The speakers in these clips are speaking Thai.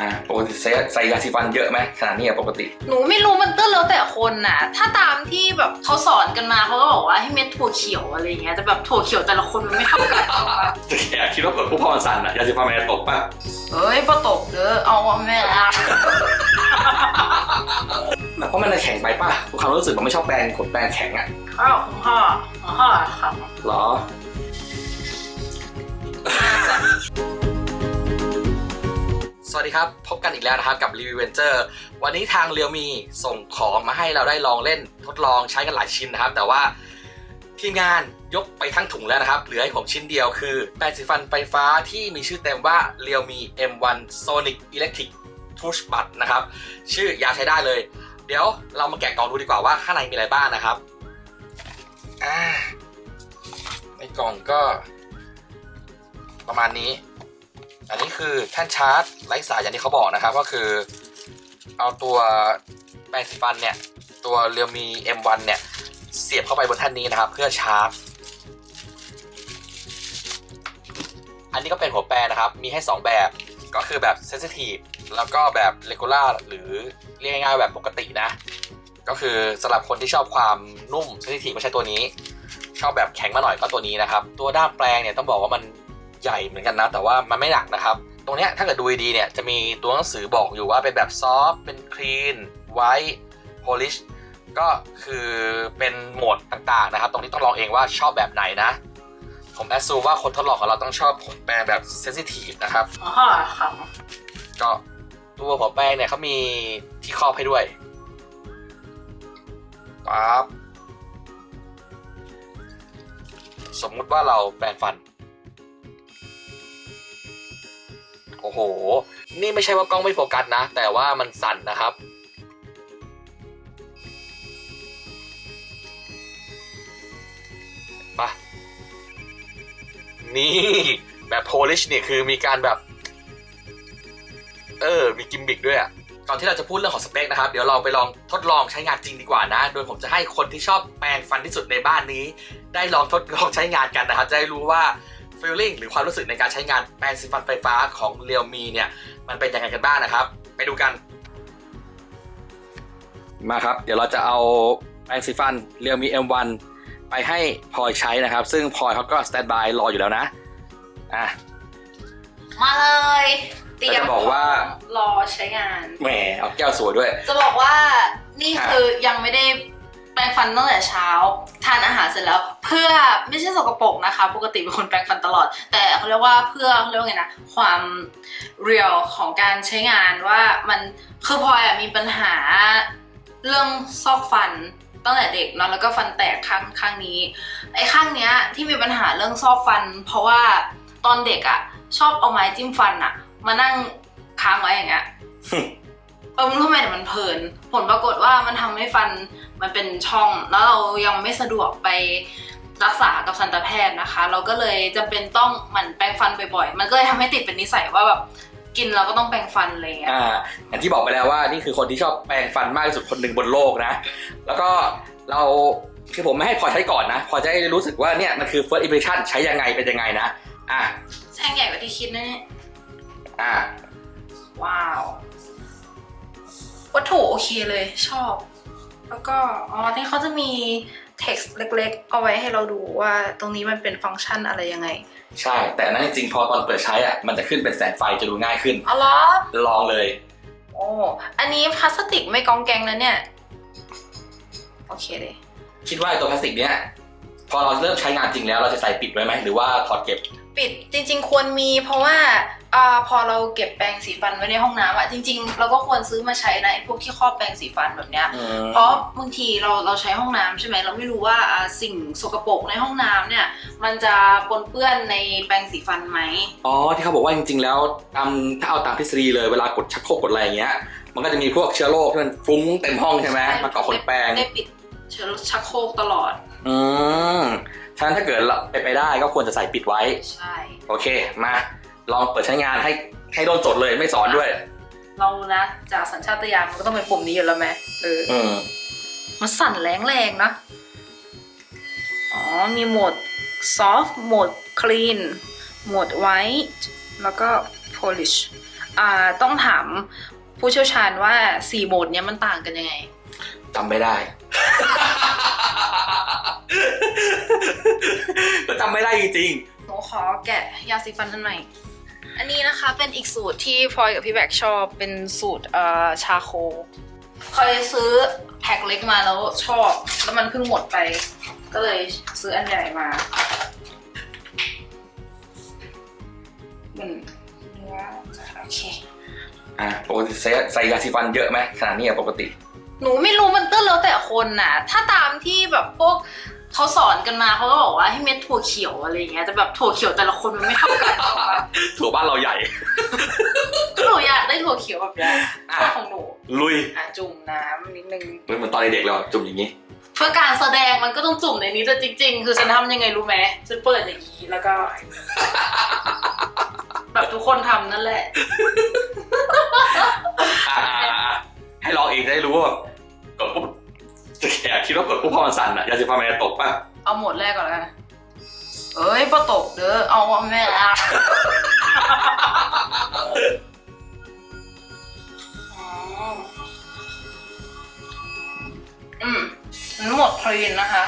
อ่าปกติใส่ใส่ยาสีฟันเยอะไหมขนาดนี้อะปกติ หนูไม่รู้มันก็แล้วแต่คนน่ะ ถ้าตามที่แบบเขาสอนกันมาเขาก็บอกว่าให้เม็ดถั่วเขียวอะไรอย่างเงี้ยแต่แบบถั่วเขียวแต่ละคนมันไม่เท่ากันหรอกปะจะแค่คิดว่าเปิดพวกพ่อมันสั่นอะยาสีฟันมันจะตกป่ะเอ้ยพอตกเด้อเอาว่าแม่ละเพราะมันจะแข็งไปป่ะความรู้สึกมันไม่ชอบแปรงขนแปรงแข็งอะข้าวของพ่อของพ่อครับหรอ สวัสดีครับ พบกันอีกแล้วนะครับกับรีวิวเวนเจอร์วันนี้ทางเรียวมีส่งของมาให้เราได้ลองเล่นทดลองใช้กันหลายชิ้นนะครับ แต่ว่าทีมงานยกไปทั้งถุงแล้วนะครับ เหลือให้ผมชิ้นเดียวคือแปรงสีฟันไฟฟ้าที่มีชื่อเต็มว่า Realme M1 Sonic Electric Toothbrush นะครับ ชื่อยาใช้ได้เลย เดี๋ยวเรามาแกะกล่องดูดีกว่าว่าข้างในมีอะไรบ้างนะครับในกล่องก็ ประมาณนี้ อันนี้คือแท่นชาร์จไร้สายอย่างที่เขาบอกนะครับ ก็คือ เอาตัวแปรงสีฟันเนี่ย ตัวเรียวมี M1 เนี่ย เสียบเข้าไปบนแท่นนี้นะครับ เพื่อชาร์จ อันนี้ก็เป็นหัวแปรงนะครับ มีให้ 2 แบบก็คือแบบ Sensitive แล้วก็แบบ Regular หรือเรียกง่ายๆแบบปกตินะ ก็คือสำหรับคนที่ชอบความนุ่ม Sensitive ไม่ใช่ตัวนี้ ชอบแบบแข็งมาหน่อยก็ตัวนี้นะครับ ตัวด้ามแปรงเนี่ยต้องบอกว่ามัน ใหญ่เหมือนกันนะ แต่ว่ามันไม่หนักนะครับ ตรงเนี้ยถ้าเกิดดูดีๆเนี่ยจะมีตัวหนังสือบอกอยู่ว่าเป็นแบบซอฟเป็นคลีนไวท์โพลิชก็คือเป็นโหมดต่างๆนะครับ ตรงนี้ต้องลองเองว่าชอบแบบไหนนะ ผมแอดซูว่าคนทดลองของเราต้องชอบผมแปรงแบบเซนซิทีฟนะครับของพ่อครับก็ตัวหัวแป้งเนี่ยเขามีที่ครอบให้ด้วยปั๊บสมมุติว่าเราแปรงฟัน โอ้โห นี่ไม่ใช่ว่ากล้องไม่โฟกัสนะ แต่ว่ามันสั่นนะครับปะนี่แบบโพลิชเนี่ยคือมีการแบบ เออ มีกิมบิกด้วยอะก่อนที่เราจะพูดเรื่องของสเปคนะครับ เดี๋ยวเราไปลองทดลองใช้งานจริงดีกว่านะ โดยผมจะให้คนที่ชอบแปรงฟันที่สุดในบ้านนี้ ได้ลองทดลองใช้งานกันนะครับ จะได้รู้ว่า feeling หรือความรู้สึกในการใช้งานแปรงสีฟันไฟฟ้าของเรียวมีเนี่ยมันเป็นยังไงกันบ้างนะครับ ไปดูกัน มาครับ เดี๋ยวเราจะเอาแปรงสีฟันเรียวมี M1 ไปให้พลอยใช้นะครับ ซึ่งพลอยเขาก็สแตนบายรออยู่แล้วนะอะมาเลยเตรียแต่มจะบอกว่ารอใช้งาน แหมเอาแก้วสวยด้วย จะบอกว่านี่อะคือยังไม่ได้ แปรงฟันตั้งแต่เช้า ทานอาหารเสร็จแล้ว เพื่อไม่ใช่สกปรกนะคะ ปกติเป็นคนแปรงฟันตลอด แต่เขาเรียกว่าเพื่อเขาเรียกว่าไงนะความเรียลของการใช้งานว่ามันคือพลอยอะมีปัญหาเรื่องซอกฟันตั้งแต่เด็กเนาะแล้วก็ฟันแตกข้างข้างนี้ไอ้ข้างเนี้ยที่มีปัญหาเรื่องซอกฟัน เพราะว่าตอนเด็กอะชอบเอาไม้จิ้มฟันอะมานั่งค้างไว้อย่างเงี้ย เออไม่รู้ทำไมแต่มันเพลิน ผลปรากฏว่ามันทำให้ฟันมันเป็นช่อง แล้วเรายังไม่สะดวกไปรักษากับทันตแพทย์นะคะ เราก็เลยจำเป็นต้องหมั่นแปรงฟันบ่อยๆ มันก็เลยทำให้ติดเป็นนิสัยว่าแบบกินเราก็ต้องแปรงฟันอะไรอย่างเงี้ยอ่าอย่างที่บอกไปแล้วว่านี่คือคนที่ชอบแปรงฟันมากที่สุดคนหนึ่งบนโลกนะ แล้วก็เราคือผมไม่ให้พลอยใช้ก่อนนะพลอยจะได้รู้สึกว่าเนี่ยมันคือ first impression ใช้ยังไงเป็นยังไงนะ อะแท่งใหญ่กว่าที่คิดนะเนี่ยอะว้าว วัตถุโอเคเลยชอบ แล้วก็อ๋อที่เขาจะมี text เล็ก ๆ เอาไว้ให้เราดูว่าตรงนี้มันเป็นฟังก์ชันอะไรยังไง ใช่ แต่อันนั้นจริงๆพอตอนเปิดใช้อะมันจะขึ้นเป็นแสงไฟจะดูง่ายขึ้นอ๋อเหรอลองเลยโอ้อันนี้พลาสติกไม่กองแกงนะเนี่ย โอเคเลย คิดว่าไอ้ตัวพลาสติกเนี้ยพอเราเริ่มใช้งานจริงแล้วเราจะใส่ปิดไว้ไหมหรือว่าถอดเก็บปิดจริง ๆ ควรมีเพราะว่าอ่าพอเราเก็บแปรงสีฟันไว้ในห้องน้ำอะจริง ๆ เราก็ควรซื้อมาใช้นะไอ้พวกที่ครอบแปรงสีฟันแบบเนี้ย เพราะบางทีเราเราใช้ห้องน้ำใช่ไหมเราไม่รู้ว่าอ่าสิ่งสกปรกในห้องน้ำเนี่ย มันจะปนเปื้อนในแปรงสีฟันไหม อ๋อที่เขาบอกว่าจริงๆแล้วตามถ้าเอาตามทฤษฎีเลยเวลากดชักโครกกดอะไรอย่างเงี้ย มันก็จะมีพวกเชื้อโรคที่มันฟุ้งเต็มห้องใช่ไหมมาเกาะขนแปรงได้ปิดเชื้อชักโครกตลอด อืม ฉะนั้นถ้าเกิดเราไปนไปได้ก็ควรจะใส่ปิดไว้ ใช่ โอเค มาลองเปิดใช้งานให้ให้โดนจดเลยไม่สอนด้วย เรานะจากสัญชาตญาณมันก็ต้องเป็นปุ่มนี้อยู่แล้วไหมเอออืมมันสั่นแรงแรงๆนะ อ๋อ มีโหมด soft โหมด clean โหมด white แล้วก็ polish อ่าต้องถามผู้เชี่ยวชาญว่าสี่โหมดเนี้ยมันต่างกันยังไงจำไม่ได้ ก็จำไม่ได้จริงหนูขอแกะยาสีฟันอันใหม่ อันนี้นะคะเป็นอีกสูตรที่พลอยกับพี่แบกชอบเป็นสูตรเอ่อชาโคพลอยซื้อแพ็คเล็กมาแล้วชอบ แล้วมันเพิ่งหมดไป ก็เลยซื้ออันใหญ่มามันเนื้อโอเค ๆอะปกติใส่ใส่ยาสีฟันเยอะไหมขนาดนี้อะปกติ หนูไม่รู้มันก็แล้วแต่คนน่ะ ถ้าตามที่แบบพวก เขาสอนกันมาเขาก็บอกว่าให้เม็ดถั่วเขียวอะไรอย่างเงี้ยแต่แบบถั่วเขียวแต่ละคนมันไม่เท่ากันหรอกปะถั่วบ้านเราใหญ่ก็หนูอยากได้ถั่วเขียวแบบเนี้ยชอบของหนูลุยอะจุ่มน้ำนิดนึงเหมือนเหมือนตอนเด็กๆเราอะจุ่มอย่างนี้ เพื่อการแสดงมันก็ต้องจุ่มในนี้แต่จริง ๆ คือฉันทำยังไงรู้ไหมฉันเปิดอย่างนี้แล้วก็ แบบทุกคนทำนั่นแหละอ่าให้ลองเองจะได้รู้ว่าแบบกดปุ๊บ จะแขกคิดว่ากดปุ๊บพอมันสั่นอะยาสีฟันมันจะตกป่ะเอาหมดแรกก่อนแล้วกันเอ้ยปะตกเด้อเอาว่าแม่ละอืมหมดคลีนนะคะ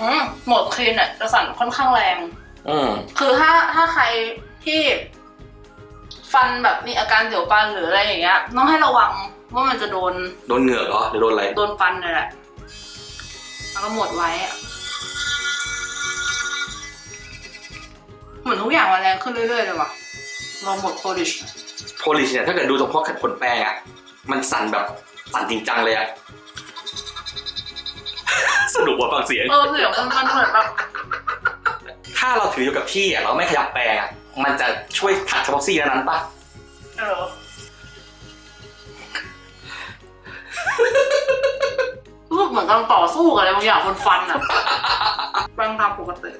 อืมหมดคลีนอะจะสั่นค่อนข้างแรง อืมคือถ้าถ้าใครที่ ฟันแบบมีอาการเสียวฟันหรืออะไรอย่างเงี้ยต้องให้ระวัง ว่ามันจะโดนโดนเหงือกเหรอหรือโดนอะไรโดนฟันเลยแหละแล้วก็หมดไว้อะเหมือนทุกอย่างมันแรงขึ้นเรื่อยๆเลยว่ะลองหมดโคดิชโพลิชเนี่ยถ้าเกิดดูเฉพาะขนแปรงอะมันสั่นแบบสั่นจริงจังเลยอะสนุกกว่าฟังเสียงเออเสียงมันมันเหมือนแบบถ้าเราถืออยู่กับที่อะเราไม่ขยับแปรงอะมันจะช่วยขัดเฉพาะซี่นั้นปะเออ เหมือนกำลังต่อสู้กับอะไรบางอย่างบนฟันอะบางตามปกติ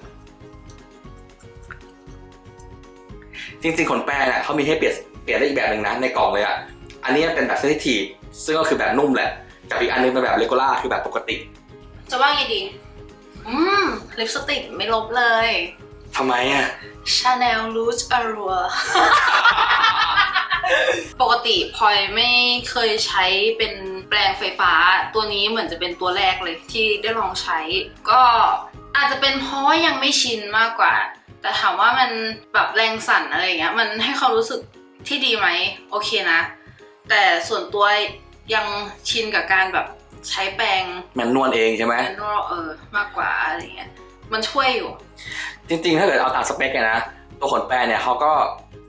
จริงๆขนแปรงอะเขามีให้เปลี่ยนเปลี่ยนได้อีกแบบหนึ่งนะในกล่องเลยอะอันนี้เป็นแบบเซนซิทีฟซึ่งก็คือแบบนุ่มแหละกับอีกอันนึงเป็นแบบเลกูล่าคือแบบปกติ จะว่าไงดี อืมลิปสติกไม่ลบเลยทำไมอะ Chanel Rouge Allure ปกติพลอยไม่เคยใช้เป็น แปรงไฟฟ้าตัวนี้เหมือนจะเป็นตัวแรกเลยที่ได้ลองใช้ ก็อาจจะเป็นเพราะว่ายังไม่ชินมากกว่า แต่ถามว่ามันแบบแรงสั่นอะไรอย่างเงี้ยมันให้ความรู้สึกที่ดีไหมโอเคนะ แต่ส่วนตัวยังชินกับการแบบใช้แปรงแมนนวลเองใช่ไหมแมนนวลเออมากกว่าอะไรเงี้ยมันช่วยอยู่ จริงๆ ถ้าเกิดเอาตามสเปคเนี่ยนะ ตัวขนแปรงเนี่ยเขาก็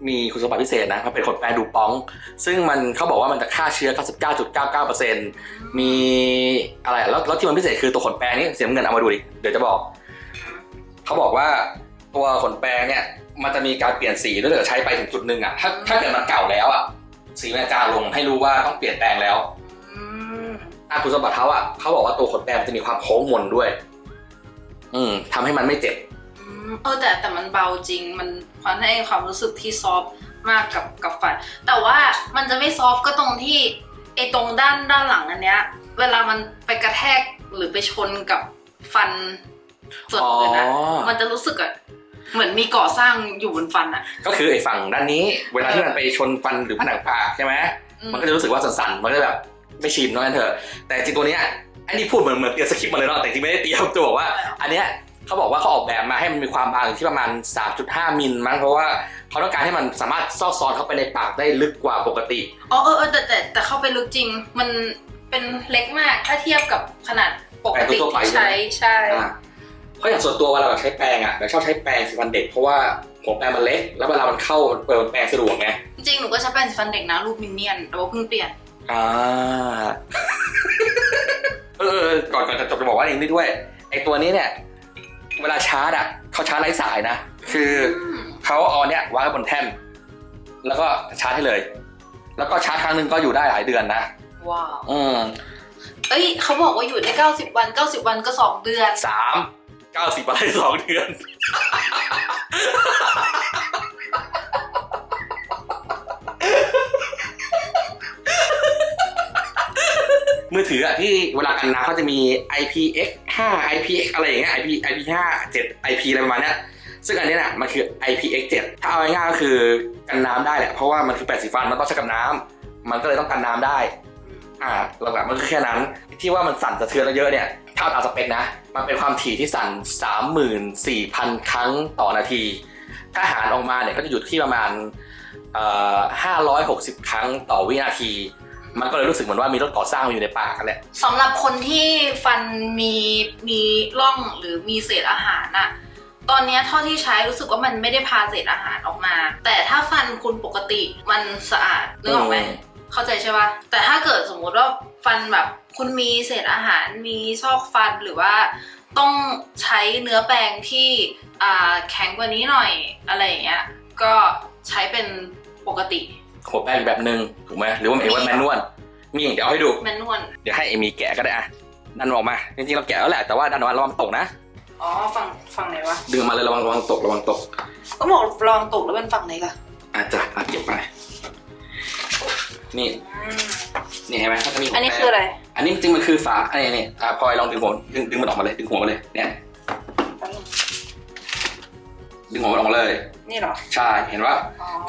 มีคุณสมบัติพิเศษนะมันเป็นขนแปรงดูป้อง ซึ่งมันเขาบอกว่ามันจะฆ่าเชื้อ 99.99%มีอะไรแล้วแล้วที่มันพิเศษคือตัวขนแปรงนี่เสียเงินเอามาดูดิเดี๋ยวจะบอกเขาบอกว่าตัวขนแปรงเนี่ยมันจะมีการเปลี่ยนสีด้วยถ้าเกิดใช้ไปถึงจุดหนึ่งอะถ้าถ้าเกิดมันเก่าแล้วอะสีมันจะจางลงให้รู้ว่าต้องเปลี่ยนแปลงแล้วอืมอะคุณสมบัติเขาอะเขาบอกว่าตัวขนแปรงมันจะมีความโค้งมนด้วย อืมทำให้มันไม่เจ็บอืม เออแต่แต่มันเบาจริง มันมันให้ความรู้สึกที่ซอฟต์มากกับกับฟัน แต่ว่ามันจะไม่ซอฟต์ก็ตรงที่ไอ้ตรงด้านด้านหลังอันเนี้ย เวลามันไปกระแทกหรือไปชนกับฟันส่วนอื่นนะอ๋อมันจะรู้สึกอะเหมือนมีก่อสร้างอยู่บนฟันอะก็คือไอ้ฝั่งด้านนี้ เวลาที่มันไปชนฟันหรือผนังปากใช่ไหมอืมมันก็จะรู้สึกว่าสั่นๆมันก็แบบไม่ชินว่างั้นเถอะแต่จริงตัวเนี้ยอันนี้พูดเหมือนเหมือนเตรียมสคริปต์มาเลยเนาะแต่จริงไม่ได้เตรียมจะบอกว่า อันเนี้ย เขาบอกว่าเขาออกแบบมาให้มันมีความบางอยู่ที่ประมาณ 3.5 มิลมั้งเพราะว่าเขาต้องการให้มันสามารถซอกซอนเข้าไปในปากได้ลึกกว่าปกติ อ๋อเออเออแต่แต่แต่เข้าไปลึกจริง มันเป็นเล็กมากถ้าเทียบกับขนาดปกติแปรงทั่วๆไปที่ใช่ไหมใช้ใช่อ่าเพราะอย่างส่วนตัวเวลาเราใช้แปรงอะเราชอบใช้แปรงสีฟันเด็กเพราะว่าหัวแปรงมันเล็ก แล้วเวลามันเข้าเปิดแปรงสะดวกไงจริงๆหนูก็ใช้แปรงสีฟันเด็กนะรูปมินเนี่ยนแต่ว่าเพิ่งเปลี่ยนอ่าเออเออก่อนก่อนจะจบจะบอกว่าอย่างนี้ด้วยไอตัวนี้เนี่ย เวลาชาร์จอะเขาชาร์จไร้สายนะ คือเขาเอาเนี่ยวางไว้บนแท่น แล้วก็ชาร์จให้เลย แล้วก็ชาร์จครั้งหนึ่งก็อยู่ได้หลายเดือนนะ ว้าว อืมเอ้ยเขาบอกว่าอยู่ได้ 90 วัน 90 วันก็ 2 เดือน สามเก้าสิบอะไรสองเดือน มือถืออะที่เวลากันน้ำเขาจะมี IPX 5 IPX อะไรอย่างเงี้ย IP IP 5 7 IP อะไรประมาณเนี้ยซึ่งอันนี้เนี่ยมันคือ IPX7 ถ้าเอาง่ายๆก็คือกันน้ำได้แหละ เพราะว่ามันคือแปรงสีฟันมันต้องใช้กับน้ำมันก็เลยต้องกันน้ำได้อ่าหลักๆมันก็แค่นั้น ที่ว่ามันสั่นสะเทือนเยอะเนี่ยถ้าตามสเปคนะ มันเป็นความถี่ที่สั่น 34,000 ครั้งต่อนาที ถ้าหารออกมาเนี่ยก็จะอยู่ที่ประมาณอ่อ560 ครั้งต่อวินาที มันก็เลยรู้สึกเหมือนว่ามีรถก่อสร้างมาอยู่ในปากกันแหละ สำหรับคนที่ฟันมีมีร่องหรือมีเศษอาหารอะตอนเนี้ยเท่าที่ใช้รู้สึกว่ามันไม่ได้พาเศษอาหารออกมา แต่ถ้าฟันคุณปกติมันสะอาดนึกออกไหมอืม เข้าใจใช่ปะแต่ถ้าเกิดสมมุติว่าฟันแบบคุณมีเศษอาหารมีซอกฟันหรือว่าต้องใช้เนื้อแปรงที่อ่าแข็งกว่านี้หน่อยอะไรอย่างเงี้ยก็ใช้เป็นปกติ หัวแป้งแบบหนึ่งถูกไหมหรือว่าหมายถึงว่าแมนนวลมีเดี๋ยวเอาให้ดู แมนนวลเดี๋ยวให้เอมีแกะก็ได้อะดันออกมาจริงๆเราแกะแล้วแหละแต่ว่าดันออกมาระวังตกนะอ๋อฝั่งฝั่งไหนวะดึงมาเลยระวังระวังตกระวังตก ก็บอกลองตกแล้วเป็นฝั่งไหนล่ะอาจจะอะเก็บไป นี่นี่เห็นไหมเขาจะมีหัวอันนี้แป้งคืออะไร อันนี้จริงๆมันคือฝาอันนี้นี่อะพลอยลองดึงหัวดึงดึงมันออกมาเลยดึงหัวมาเลยเนี่ย ดึงหัวมันออกมาเลย นี่เหรอใช่ เห็นว่า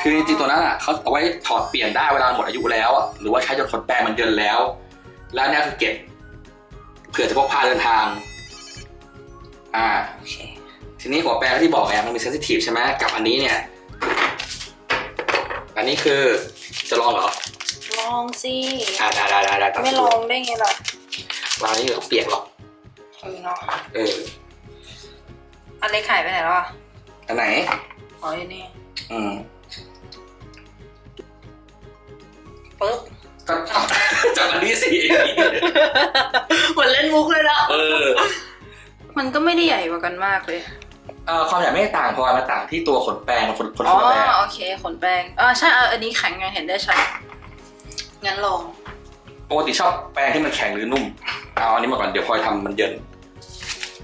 คือจริงๆตัวนั้นอะเขาเอาไว้ถอดเปลี่ยนได้เวลาหมดอายุแล้วอะหรือว่าใช้จนขนแปรงมันเยินแล้ว แล้วเนี่ยคือเก็บเผื่อจะพกพาเดินทาง อ่า โอเคทีนี้หัวแปรงที่บอกไงมันมีเซนซิทีฟใช่ไหมกับอันนี้เนี่ย อันนี้คือจะลองเหรอลองสิอ่าได้ได้ได้ได้ตาไม่ลองได้ไงล่ะวางนี้เดี๋ยวเปียกหรอกเออเนาะเอออันเล็กหายไปไหนแล้วอะ อันไหนอ๋ออยู่นี่อืมปึ๊บก็จากอันนี้สิ เหมือนเล่นมุกเลยนะเออมันก็ไม่ได้ใหญ่กว่ากันมากเลยเอ่อความใหญ่ไม่ต่างพอมาต่างที่ตัวขนแปรงกับขนขนอ๋อขนแปรงโอเคขนแปรงอ่าใช่เอออันนี้แข็งยังเห็นได้ชัดงั้นลองปกติชอบแปรงที่มันแข็งหรือนุ่มเอาอันนี้มาก่อนเดี๋ยวพลอยทำมันเยิน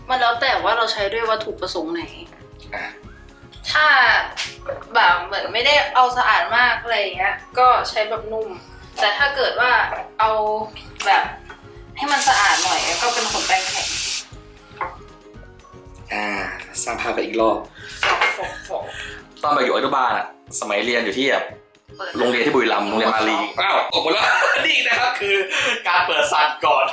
มันแล้วแต่ว่าเราใช้ด้วยวัตถุประสงค์ไหนอะถ้าแบบ เหมือนไม่ได้เอาสะอาดมากอะไรอย่างเงี้ย ก็ใช้แบบนุ่ม แต่ถ้าเกิดว่าเอาแบบให้มันสะอาดหน่อยก็เป็นขนแปรงแข็งอ่าสร้างภาพไปอีกรอบ ฟอกฟอกตอนไปอยู่อนุบาลอะสมัยเรียนอยู่ที่แบบเปิดโรงเรียนที่บุรีรัมย์โรงเรียนมาลีอ้าวตกหมดแล้ว นี่นะครับคือการเปิดซันก่อน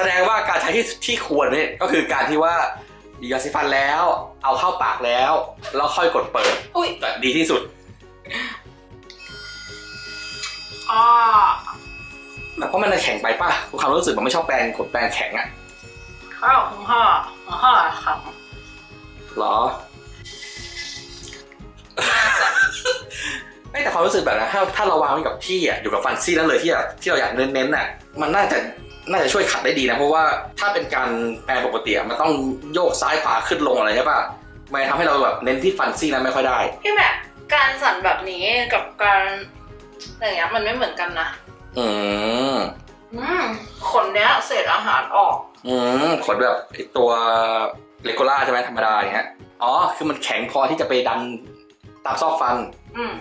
แสดงว่าการใช้ที่ที่ควรเนี่ยก็คือการที่ว่าหยิบยาสีฟันแล้ว เอาเข้าปากแล้ว แล้วค่อยกดเปิดอุ้ยจะดีที่สุดอ่าเพราะมันแข็งไปป่ะความรู้สึกมันไม่ชอบแปรงขนแปรงแข็งอะข้าวของห่อของห่อค่ะหรอ ไม่แต่ความรู้สึกแบบนั้นถ้าถ้าเราวางไว้กับที่อะอยู่กับฟันซี่นั่นเลยที่แบบที่เราอยากเน้นๆน่ะ มันน่าจะน่าจะช่วยขัดได้ดีนะเพราะว่าถ้าเป็นการแปรงปกติอะมันต้องโยกซ้ายขวาขึ้นลงอะไรใช่ป่ะมันทำให้เราแบบเน้นที่ฟันซี่นั้นไม่ค่อยได้ พี่แม่การสั่นแบบนี้กับการอะไรอย่างเงี้ยมันไม่เหมือนกันนะอืมอืมขนเนี้ยเศษอาหารออก อืมขนแบบไอ้ตัวเลโกล่าใช่ไหมธรรมดาอย่างเงี้ยอ๋อคือมันแข็งพอที่จะไปดันตามซอกฟัน อืม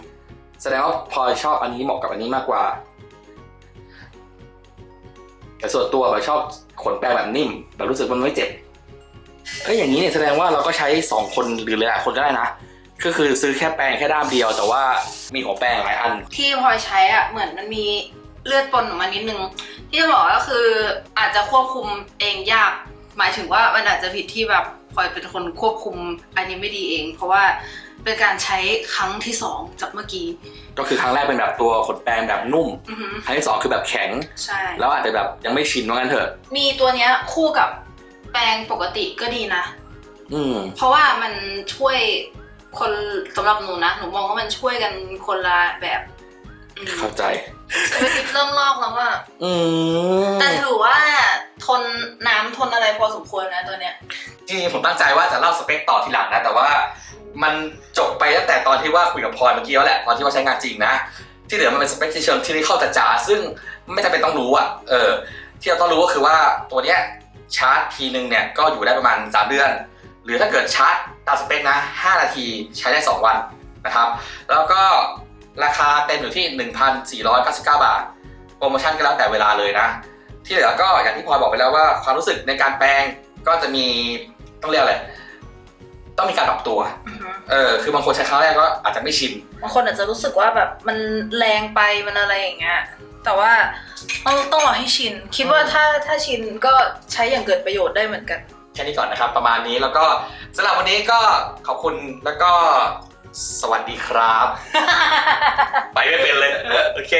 แสดงว่าพลอยชอบอันนี้เหมาะกับอันนี้มากกว่า แต่ส่วนตัวแบบชอบขนแปรงแบบนิ่ม แบบรู้สึกมันไม่เจ็บเอ้ยอย่างนี้เนี่ยแสดงว่าเราก็ใช้สองคนหรือหลายคนก็ได้นะ ก็คือซื้อแค่แปรงแค่ด้ามเดียว แต่ว่ามีหัวแปรงหลายอัน ที่พลอยใช้อะเหมือนมันมีเลือดปนออกมานิดนึง ที่จะบอกก็คืออาจจะควบคุมเองยาก หมายถึงว่ามันอาจจะผิดที่แบบพลอยเป็นคนควบคุมอันนี้ไม่ดีเอง เพราะว่าเป็นการใช้ครั้งที่สองจากเมื่อกี้ ก็คือครั้งแรกเป็นแบบตัวขนแปรงแบบนุ่ม อือหือครั้งที่สองคือแบบแข็ง ใช่ แล้วอาจจะแบบยังไม่ชินว่างั้นเถอะ มีตัวเนี้ยคู่กับแปรงปกติก็ดีนะ อืม เพราะว่ามันช่วยคนสำหรับหนูนะ หนูมองว่ามันช่วยกันคนละแบบอืม เข้าใจเมื่อกี้เริ่มลอกแล้วว่าอืมแต่ถือว่าทนน้ำทนอะไรพอสมควรนะตัวเนี้ย จริงๆผมตั้งใจว่าจะเล่าสเปคต่อทีหลังนะ แต่ว่ามันจบไปตั้งแต่ตอนที่ว่าคุยกับพลอยเมื่อกี้แล้วแหละตอนที่ว่าใช้งานจริงนะ ที่เหลือมันเป็นสเปคที่เชิงที่นี่เข้าจ๋าๆซึ่งไม่จำเป็นต้องรู้อะเออ ที่เราต้องรู้ก็คือว่าตัวเนี้ยชาร์จทีนึงเนี่ยก็อยู่ได้ประมาณ 3 เดือน หรือถ้าเกิดชาร์จตามสเปคนะ 5 นาทีใช้ได้ 2 วันนะครับ แล้วก็ ราคาเต็มอยู่ที่ 1,499 บาท โปรโมชั่นก็แล้วแต่เวลาเลยนะ ที่เหลือก็อย่างที่พลอยบอกไปแล้วว่าความรู้สึกในการแปลงก็จะมีต้องเรียกอะไรต้องมีการปรับตัวอือฮึเออ คือบางคนใช้ครั้งแรกก็อาจจะไม่ชิน บางคนอาจจะรู้สึกว่าแบบมันแรงไป มันอะไรอย่างเงี้ย แต่ว่าต้องต้องรอให้ชิน คิดว่าถ้าถ้าชินก็ใช้อย่างเกิดประโยชน์ได้เหมือนกัน แค่นี้ก่อนนะครับ ประมาณนี้ แล้วก็สำหรับวันนี้ก็ขอบคุณแล้วก็ สวัสดีครับ ไปไม่เป็นเลย โอเค